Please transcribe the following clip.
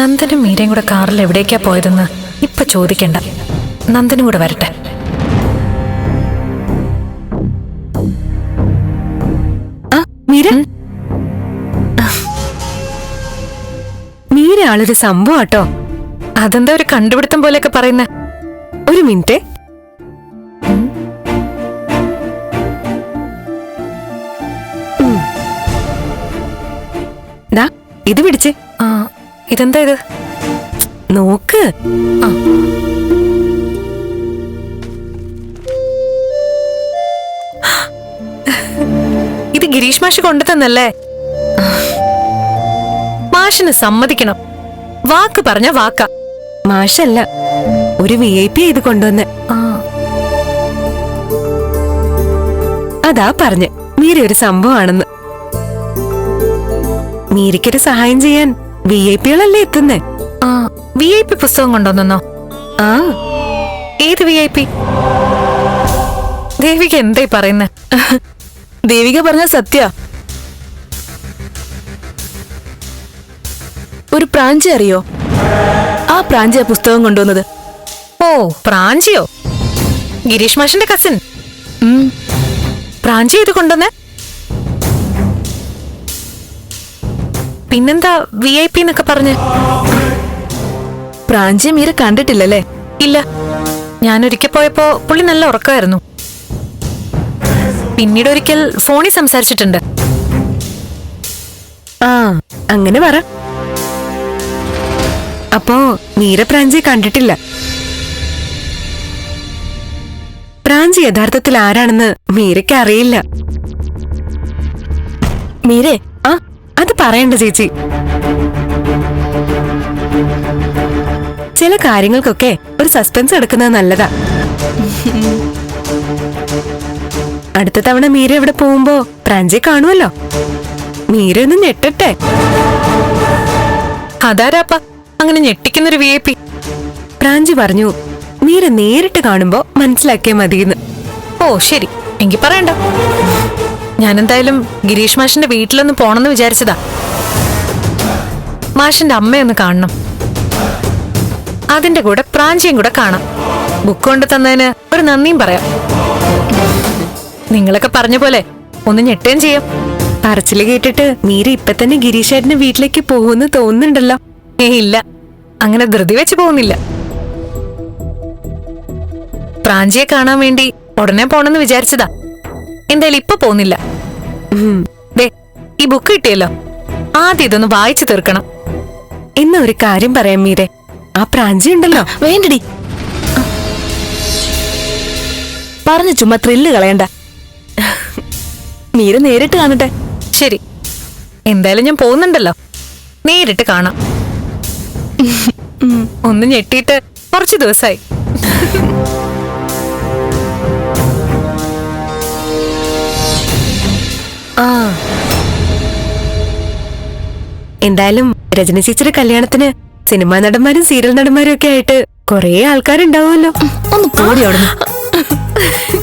നന്ദനും മീരയും കൂടെ കാറിൽ എവിടേക്കാ പോയതെന്ന് ഇപ്പൊ ചോദിക്കണ്ട. നന്ദനും കൂടെ വരട്ടെ. മീര മീര? ആളൊരു സംഭവം കേട്ടോ അതെന്താ ഒരു കണ്ടുപിടുത്തം പോലെയൊക്കെ പറയുന്ന? ഒരു മിനിറ്റ്. ഇത് പിടിച്ച്. ആ ഇതെന്താ ഇത്? നോക്ക്. ആ. ഇത് ഗിരീഷ് മാഷ് കൊണ്ടു തന്നല്ലേ മാഷിന് സമ്മതിക്കണം. വാക്ക് പറഞ്ഞ വാക്ക. മാഷല്ല ഒരു വി ഐ പി ഇത് കൊണ്ടുവന്ന്. അതാ പറഞ്ഞ്. മീര ഒരു സംഭവമാണെന്ന്. മീരയ്ക്കൊരു സഹായം ചെയ്യാൻ. വി ഐ പികളല്ലേ എത്തുന്നേ? ആ വി ഐ പി പുസ്തകം കൊണ്ടുവന്നോ? ആ. ഏത് വി ഐ പി ദേവിക എന്തായി പറയുന്ന? ദേവിക പറഞ്ഞ സത്യ. ഒരു പ്രാഞ്ചി അറിയോ? ആ പ്രാഞ്ചിയ പുസ്തകം കൊണ്ടുവന്നത്. ഓ പ്രാഞ്ചിയോ? ഗിരീഷ് മാഷിന്റെ കസിൻ ഉം, പ്രാഞ്ചി ഇത് കൊണ്ടുവന്നേ? പിന്നെന്താ വി ഐ പി എന്നൊക്കെ പറഞ്ഞ്? പ്രാഞ്ചിയെ മീര കണ്ടിട്ടില്ലല്ലേ? ഇല്ല. ഞാനൊരിക്കൽ പോയപ്പോ പുള്ളി നല്ല ഉറക്കമായിരുന്നു. പിന്നീട് ഒരിക്കൽ ഫോണിൽ സംസാരിച്ചിട്ടുണ്ട്. ആ അങ്ങനെ പറ. അപ്പോ മീര പ്രാഞ്ചി കണ്ടിട്ടില്ല? പ്രാഞ്ചി യഥാർത്ഥത്തിൽ ആരാണെന്ന് മീരയ്ക്ക് അറിയില്ല. മീരെ അത് പറയണ്ട ചേച്ചി. ചില കാര്യങ്ങൾക്കൊക്കെ ഒരു സസ്പെൻസ് എടുക്കുന്നത് നല്ലതാ. അടുത്ത തവണ മീര ഇവിടെ പോകുമ്പോ പ്രാഞ്ചി കാണുമല്ലോ. മീര ഒന്ന് ഞെട്ടട്ടെ. അതാരാപ്പ? അങ്ങനെ ഞെട്ടിക്കുന്നൊരു വി ഐ പി പ്രാഞ്ചി പറഞ്ഞു മീര നേരിട്ട് കാണുമ്പോ മനസ്സിലാക്കിയാ മതിയെന്ന്. ഓ ശരി. എങ്കി പറയണ്ട. ഞാനെന്തായാലും ഗിരീഷ് മാഷിന്റെ വീട്ടിലൊന്ന് പോണെന്ന് വിചാരിച്ചതാ. മാഷിന്റെ അമ്മയൊന്ന് കാണണം. അതിന്റെ കൂടെ പ്രാഞ്ചിയും കൂടെ കാണാം. ബുക്ക് കൊണ്ട് തന്നതിന് ഒരു നന്ദിയും പറയാം. നിങ്ങളൊക്കെ പറഞ്ഞ പോലെ ഒന്ന് ഞെട്ടുകയും ചെയ്യാം. പറച്ചിൽ കേട്ടിട്ട് മീര ഇപ്പൊ തന്നെ ഗിരീഷേട്ടന്റെ വീട്ടിലേക്ക് പോകുമെന്ന് തോന്നുന്നുണ്ടല്ലോ. ഏ ഇല്ല. അങ്ങനെ ധൃതി വെച്ച് പോകുന്നില്ല. പ്രാഞ്ചിയെ കാണാൻ വേണ്ടി ഉടനെ പോണെന്ന് വിചാരിച്ചതാ. എന്തായാലും ഇപ്പൊ പോകുന്നില്ല. ദേ ഈ ബുക്ക് കിട്ടിയല്ലോ. ആദ്യം ഇതൊന്ന് വായിച്ചു തീർക്കണം. ഇന്ന് ഒരു കാര്യം പറയാം മീരെ. ആ പ്രാഞ്ചി ഉണ്ടല്ലോ. വേണ്ടടി. പറഞ്ഞു ചുമ്മാ ത്രില്ല് കളയണ്ട. മീര നേരിട്ട് കാണട്ടെ. ശരി. എന്തായാലും ഞാൻ പോകുന്നുണ്ടല്ലോ. നേരിട്ട് കാണാം. ഒന്ന് ഞെട്ടിയിട്ട് കുറച്ച് ദിവസമായി എന്തായാലും രജനി ചേച്ചിയുടെ കല്യാണത്തിന് സിനിമാ നടന്മാരും സീരിയൽ നടന്മാരും ഒക്കെ ആയിട്ട് കൊറേ ആൾക്കാരുണ്ടാവുമല്ലോ. ഒന്ന് പോടി അവിടുന്ന്.